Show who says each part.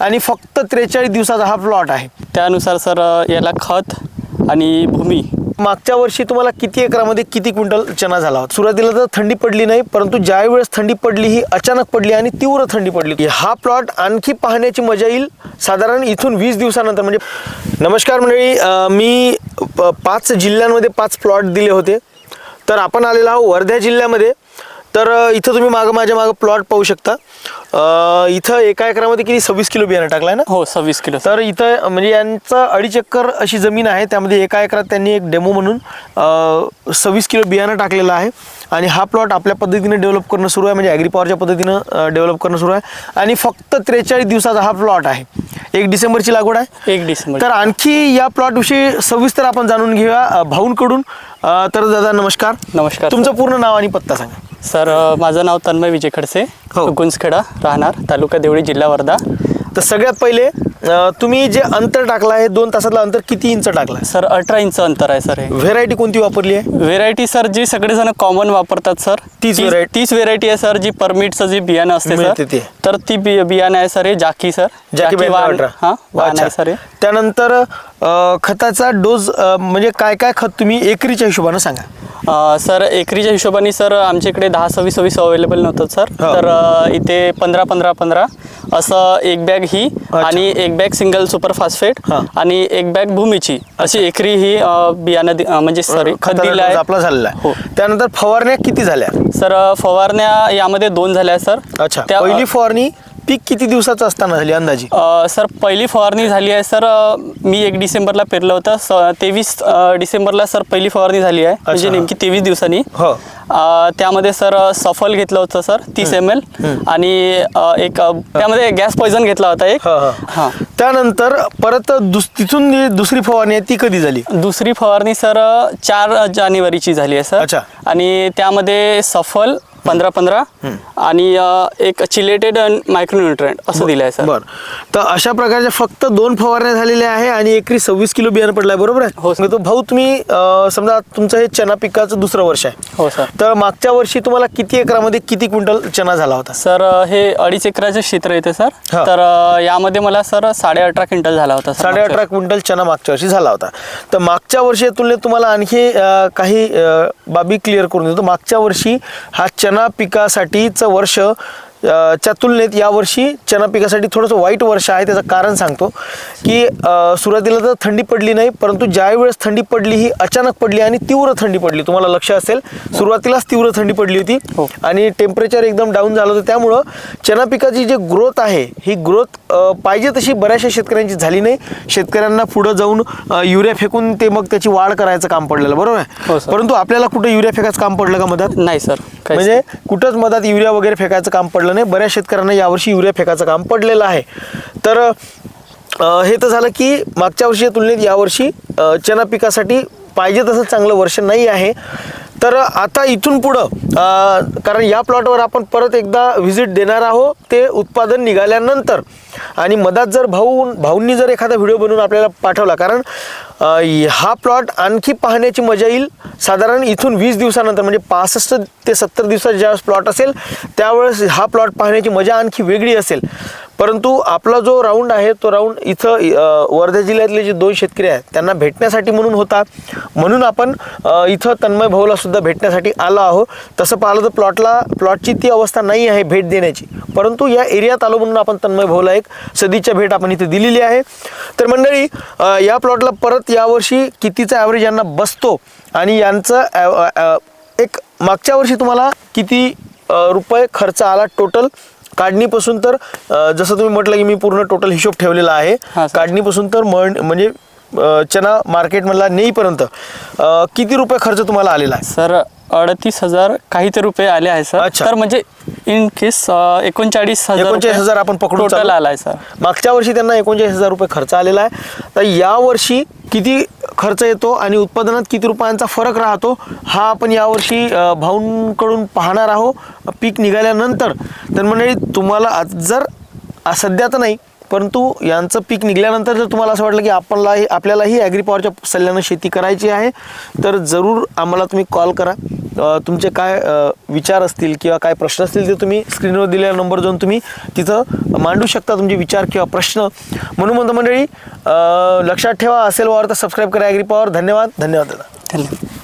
Speaker 1: आणि फक्त त्रेचाळीस दिवसाचा हा प्लॉट आहे.
Speaker 2: त्यानुसार सर याला खत आणि भूमी.
Speaker 1: मागच्या वर्षी तुम्हाला किती एकरामध्ये किती क्विंटल चना झाला होता? सुरुवातीला तर थंडी पडली नाही परंतु ज्या वेळेस थंडी पडली ही अचानक पडली आणि तीव्र थंडी पडली. हा प्लॉट आणखी पाहण्याची मजा येईल. साधारण इथून वीस दिवसानंतर म्हणजे नमस्कार मंडळी मी पाच जिल्ह्यांमध्ये पाच प्लॉट दिले होते. तर आपण आलेलो आहोत वर्धा जिल्ह्यामध्ये. तर इथं तुम्ही मागं माझ्या मागं प्लॉट पाहू शकता. अं, इथं एका एकरामध्ये किती? सव्वीस किलो बियाणं टाकलं आहे ना?
Speaker 2: हो सव्वीस किलो.
Speaker 1: तर इथं म्हणजे यांचं अडीच एकर अशी जमीन आहे. त्यामध्ये एका एकरात त्यांनी एक डेमो म्हणून सव्वीस किलो बियाणं टाकलेलं आहे. आणि हा प्लॉट आपल्या पद्धतीने डेव्हलप करणं सुरू आहे. म्हणजे ॲग्रीपॉवरच्या पद्धतीनं डेव्हलप करणं सुरू आहे. आणि फक्त त्रेचाळीस दिवसाचा हा प्लॉट आहे. एक डिसेंबरची लागवड आहे.
Speaker 2: एक डिसेंबर.
Speaker 1: तर आणखी या प्लॉटविषयी सविस्तर आपण जाणून घेऊया अं, भाऊंकडून. अं, तर दादा नमस्कार.
Speaker 2: नमस्कार
Speaker 1: तुमचं पूर्ण नाव आणि पत्ता सांगा.
Speaker 2: सर माझं नाव तन्मय विजय खडसे
Speaker 1: हो.
Speaker 2: गुंजखेडा राहणार तालुका देवळी जिल्हा वर्धा
Speaker 1: तर सगळ्यात पहिले अं, तुम्ही जे अंतर टाकलं आहे दोन तासातलं अंतर किती इंच टाकलं
Speaker 2: सर अठरा इंच अंतर आहे सर हे
Speaker 1: व्हेरायटी कोणती वापरली आहे
Speaker 2: व्हेरायटी सर जी सगळेजण कॉमन वापरतात सर
Speaker 1: तीच variety?
Speaker 2: तीच व्हेरायटी आहे सर जी परमिटचं जे बियाणं असते
Speaker 1: मिळते
Speaker 2: सर
Speaker 1: ते.
Speaker 2: तर ती बि- बियाणं आहे सर हे जाकी सर
Speaker 1: जाकी बेंद्रावड्रा.
Speaker 2: हा
Speaker 1: अच्छा.
Speaker 2: आहे सर हे
Speaker 1: त्यानंतर अ, खताचा डोस म्हणजे काय काय खत तुम्ही एकरीच्या हिशोबानं सांगा
Speaker 2: सर एकरीच्या हिशोबाने सर आमच्या इकडे दहा सव्वीस सव्वीस अवेलेबल नव्हतं सर.
Speaker 1: हा.
Speaker 2: तर अ, इथे पंधरा पंधरा पंधरा. असं एक बॅग ही आणि एक बॅग सिंगल सुपर फास्फेट
Speaker 1: हा.
Speaker 2: आणि एक बॅग भूमीची. अशी एकरी ही अ, बियाणं दि- अ, म्हणजे सॉरी खत दिलं आहे
Speaker 1: आपला झालेला
Speaker 2: हो.
Speaker 1: आहे त्यानंतर फवारण्या किती झाल्या?
Speaker 2: सर फवारण्या यामध्ये दोन झाल्या सर.
Speaker 1: अच्छा.
Speaker 2: त्या-
Speaker 1: पहिली फवारणी पीक किती दिवसाचं असताना झाली अंदाजी?
Speaker 2: अ, सर पहिली फवारणी झाली आहे. सर अ, मी एक डिसेंबरला पेरलं होतं. स तेवीस अ, डिसेंबरला सर पहिली फवारणी झाली आहे. म्हणजे. नेमकी तेवीस दिवसांनी.
Speaker 1: हो.
Speaker 2: अ, त्यामध्ये सर अ, सफल घेतलं होतं सर तीस एम एल आणि अ, एक अ, त्यामध्ये गॅस पॉयझन घेतला होता एक.
Speaker 1: हा, हा.
Speaker 2: हां.
Speaker 1: त्यानंतर परत दुस तिथून जी दुसरी फवारणी आहे ती कधी झाली?
Speaker 2: दुसरी फवारणी सर चार जानेवारीची झाली आहे सर.
Speaker 1: अच्छा.
Speaker 2: आणि त्यामध्ये सफल पंधरा पंधरा आणि अ, एक चिलेटेड मायक्रोन्युट्रेंट असं दिलं आहे सर.
Speaker 1: बर. तर अशा प्रकारच्या फक्त दोन फवारण्या झालेल्या आहे आणि एकरी सव्वीस किलो बियाणं पडलं आहे बरोबर आहे?
Speaker 2: हो, सर.
Speaker 1: मग तो भाऊ तुम्ही अ, समजा तुमचं हे चना पिकाचं दुसरं वर्ष आहे.
Speaker 2: हो सर.
Speaker 1: तर मागच्या वर्षी तुम्हाला किती एकरामध्ये किती क्विंटल चना झाला होता?
Speaker 2: सर अ, हे अडीच एकराचे क्षेत्र येते सर.
Speaker 1: हा.
Speaker 2: तर अ, यामध्ये मला सर साडे अठरा क्विंटल झाला होता सर
Speaker 1: साडे अठरा क्विंटल चना मागच्या वर्षी झाला होता. तर मागच्या वर्षी तुलनेत तुम्हाला आणखी अ, काही अ, बाबी क्लिअर करून देतो. मागच्या वर्षी हा चना पिकासाठीचं वर्ष च्या तुलनेत यावर्षी चना पिकासाठी थोडंसं वाईट वर्ष आहे त्याचं कारण सांगतो की सुरुवातीला तर थंडी पडली नाही परंतु ज्या वेळेस थंडी पडली ही अचानक पडली आणि तीव्र थंडी पडली. तुम्हाला लक्ष असेल सुरुवातीलाच तीव्र थंडी पडली होती
Speaker 2: हो.
Speaker 1: आणि टेम्परेचर एकदम डाऊन झालं होतं. त्यामुळं चना पिकाची जी ग्रोथ आहे ही ग्रोथ पाहिजे तशी बऱ्याचशा शेतकऱ्यांची झाली नाही. शेतकऱ्यांना पुढं जाऊन युरिया फेकून ते मग त्याची वाढ करायचं काम पडलेलं बरोबर
Speaker 2: हो,
Speaker 1: आहे
Speaker 2: सर.
Speaker 1: परंतु आपल्याला कुठं युरिया फेकायचं काम पडलं का मधात
Speaker 2: नाही सर. काहीच
Speaker 1: म्हणजे कुठंच मधात युरिया वगैरे फेकायचं काम पडलं नाही. बऱ्याच शेतकऱ्यांना यावर्षी युरिया फेकायचं काम पडलेलं आहे. तर अ, हे तर झालं की मागच्या वर्षीच्या तुलनेत यावर्षी अ, चना पिकासाठी पाहिजे तसं चांगलं वर्ष नाही आहे. तर आता इथून पुढं अ, कारण या प्लॉटवर आपण परत एकदा व्हिजिट देणार आहोत. ते उत्पादन निघाल्यानंतर आणि मधात जर भाऊ भाऊंनी जर एखादा व्हिडिओ बनवून आपल्याला पाठवला कारण हा प्लॉट आणखी पाहण्याची मजा येईल. साधारण इथून वीस दिवसानंतर म्हणजे पासष्ट ते सत्तर दिवसात ज्यावेळेस प्लॉट असेल त्यावेळेस हा प्लॉट पाहण्याची मजा आणखी वेगळी असेल. परंतु आपला जो राऊंड आहे तो राऊंड इथं वर्धा जिल्ह्यातले जे दोन शेतकरी आहेत त्यांना भेटण्यासाठी म्हणून होता. म्हणून आपण इथं तन्मय भाऊला सुद्धा भेटण्यासाठी आलो आहो तसं पाहिलं तर प्लॉटला प्लॉटची ती अवस्था नाही आहे भेट देण्याची. परंतु या एरियात आलो म्हणून आपण तन्मय भाऊला एक सदीच्या भेट आपण इथे दिलेली आहे. तर मंडळी या प्लॉटला परत यावर्षी कितीचा ॲव्हरेज यांना बसतो आणि यांचं एक मागच्या वर्षी तुम्हाला किती रुपये खर्च आला टोटल काढणीपासून तर अ, जसं तुम्ही म्हटलं की मी पूर्ण टोटल हिशोब ठेवलेला आहे
Speaker 2: हा, सर.
Speaker 1: काढणीपासून तर म्हणजे अ, चना मार्केटमधला नेईपर्यंत अ, किती रुपये खर्च तुम्हाला आलेला आहे
Speaker 2: सर अडतीस हजार काहीतरी रुपये आले आहे सर.
Speaker 1: अच्छा.
Speaker 2: तर म्हणजे इन केस एकोणचाळीस हजार
Speaker 1: एकोणचाळीस हजार आपण पकडून
Speaker 2: टोटल
Speaker 1: चालू.
Speaker 2: आलाय सर.
Speaker 1: मागच्या वर्षी त्यांना एकोणचाळीस हजार रुपये खर्च आलेला आहे. तर यावर्षी किती खर्च येतो आणि उत्पादनात किती रुपयांचा फरक राहतो हा आपण यावर्षी अ, भाऊंकडून पाहणार आहोत. पीक निघाल्यानंतर तर मंडळी तुम्हाला आज जर आ- सध्या तर नाही परंतु यांचं पीक निघाल्यानंतर जर तुम्हाला असं वाटलं की आपणलाही आपल्यालाही ॲग्री पॉवरच्या सल्ल्यानं शेती करायची आहे तर जरूर आम्हाला तुम्ही कॉल करा. तुमचे काय विचार असतील किंवा काय प्रश्न असतील ते तुम्ही स्क्रीनवर दिलेला नंबर जाऊन तुम्ही तिथं मांडू शकता तुमचे विचार किंवा प्रश्न. म्हणून म्हणतो मंडळी लक्षात ठेवा असेल वावर तर सबस्क्राईब करा ॲग्री पॉवर धन्यवाद. धन्यवाद दादा.
Speaker 2: धन्यवाद.